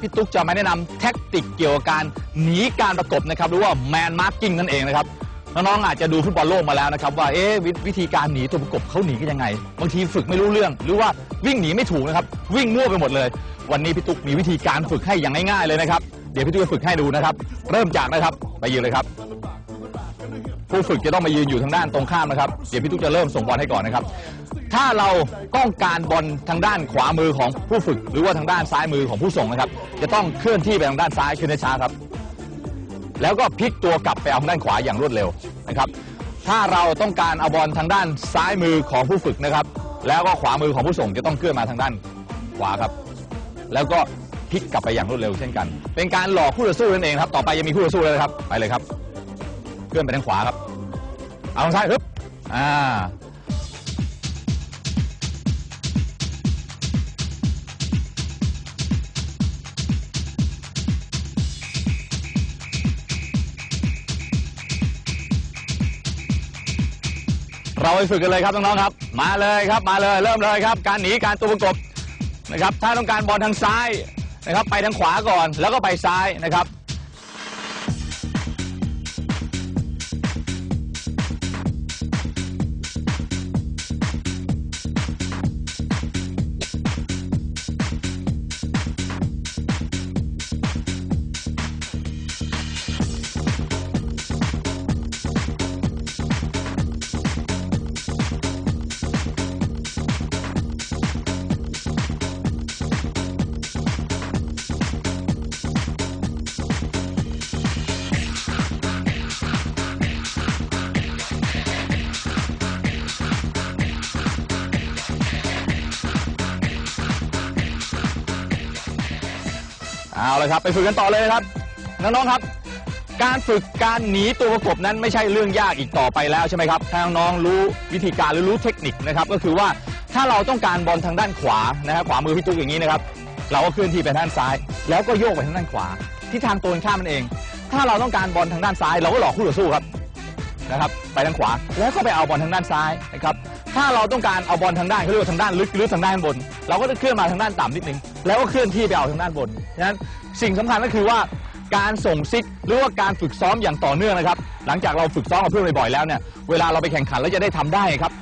พี่ตุ๊กจะมาแนะนำแท็กติกเกี่ยวกับการหนีการประกบนะครับหรือว่าแมนมาร์กิ้งนั่นเองนะครับน้องๆอาจจะดูฟุตบอลโลกมาแล้วนะครับว่าเอ๊ะวิวิธีการหนีตัวประกบเขาหนีกันยังไง บางทีฝึกไม่รู้เรื่อง หรือว่าวิ่งหนีไม่ถูกนะครับวิ่งมั่วไปหมดเลย วันนี้พี่ตุ๊กมีวิธีการฝึกให้อย่างง่ายๆเลยนะครับเดี๋ยวพี่ตุ๊กจะฝึกให้ดูนะครับ เริ่มจากนะครับไปยืนเลยครับ ผู้ฝึกจะต้องมายืนอยู่ทางด้านตรงข้ามนะครับ เดี๋ยวพี่ตุ๊กจะเริ่มส่งบอลให้ก่อนนะครับ ถ้าเราต้องการบอลทางด้านขวามือของผู้ฝึก หรือว่าทางด้านซ้ายมือของผู้ส่งนะครับ จะต้องเคลื่อนที่ไปทางด้านซ้ายขึ้นช้าครับ แล้วก็พลิกตัวกลับไปเอาทางด้านขวาอย่างรวดเร็วนะครับ ถ้าเราต้องการเอาบอลทางด้านซ้ายมือของผู้ฝึกนะครับ แล้วก็ขวามือของผู้ส่งจะต้องเคลื่อนมาทางด้านขวาครับ แล้วก็พลิกกลับไปอย่างรวดเร็วเช่นกัน เป็นการหลอกคู่ต่อสู้นั่นเองครับ ต่อไปยังมีคู่ต่อสู้เลยครับ ไปเลยครับ เคลื่อนไปทางขวาครับ เอาทางซ้ายฮึบอ่าเราไปฝึกกันเลยครับน้องๆครับ มาเลยครับมาเลยเริ่มเลยครับ การหนีการตัวประกบนะครับ ถ้าต้องการบอลทางซ้ายนะครับ ไปทางขวาก่อนแล้วก็ไปซ้ายนะครับ เอาละครับไปฝึกกันต่อเลยนะครับน้องๆครับ การฝึกการหนีตัวประกบนั้นไม่ใช่เรื่องยากอีกต่อไปแล้วใช่ไหมครับถ้าน้องรู้วิธีการหรือรู้เทคนิคนะครับก็คือว่าถ้าเราต้องการบอลทางด้านขวานะครับขวามือพี่ตุ๊กอย่างนี้นะครับเราก็เคลื่อนที่ไปทางด้านซ้าย แล้วก็โยกไปทางด้านขวาทิศทางตรงกันข้ามนั่นเอง ถ้าเราต้องการบอลทางด้านซ้าย เราก็หลอกคู่ต่อสู้ครับนะครับ ไปทางขวาแล้วก็ไปเอาบอลทางด้านซ้ายนะครับ ถ้าเราต้องการเอาบอลทางด้านเขาเรียกว่าทางด้านลึกหรือทางด้านบน เราก็จะเคลื่อนมาทางด้านต่ำนิดนึงแล้วก็เคลื่อนที่ไปเอาทางด้านบนฉะนั้นสิ่งสำคัญก็คือว่าการส่งซิกหรือว่าการฝึกซ้อมอย่างต่อเนื่องนะครับ หลังจากเราฝึกซ้อมกับเพื่อนบ่อยๆแล้วเนี่ยเวลาเราไปแข่งขันแล้วจะได้ทำได้ครับ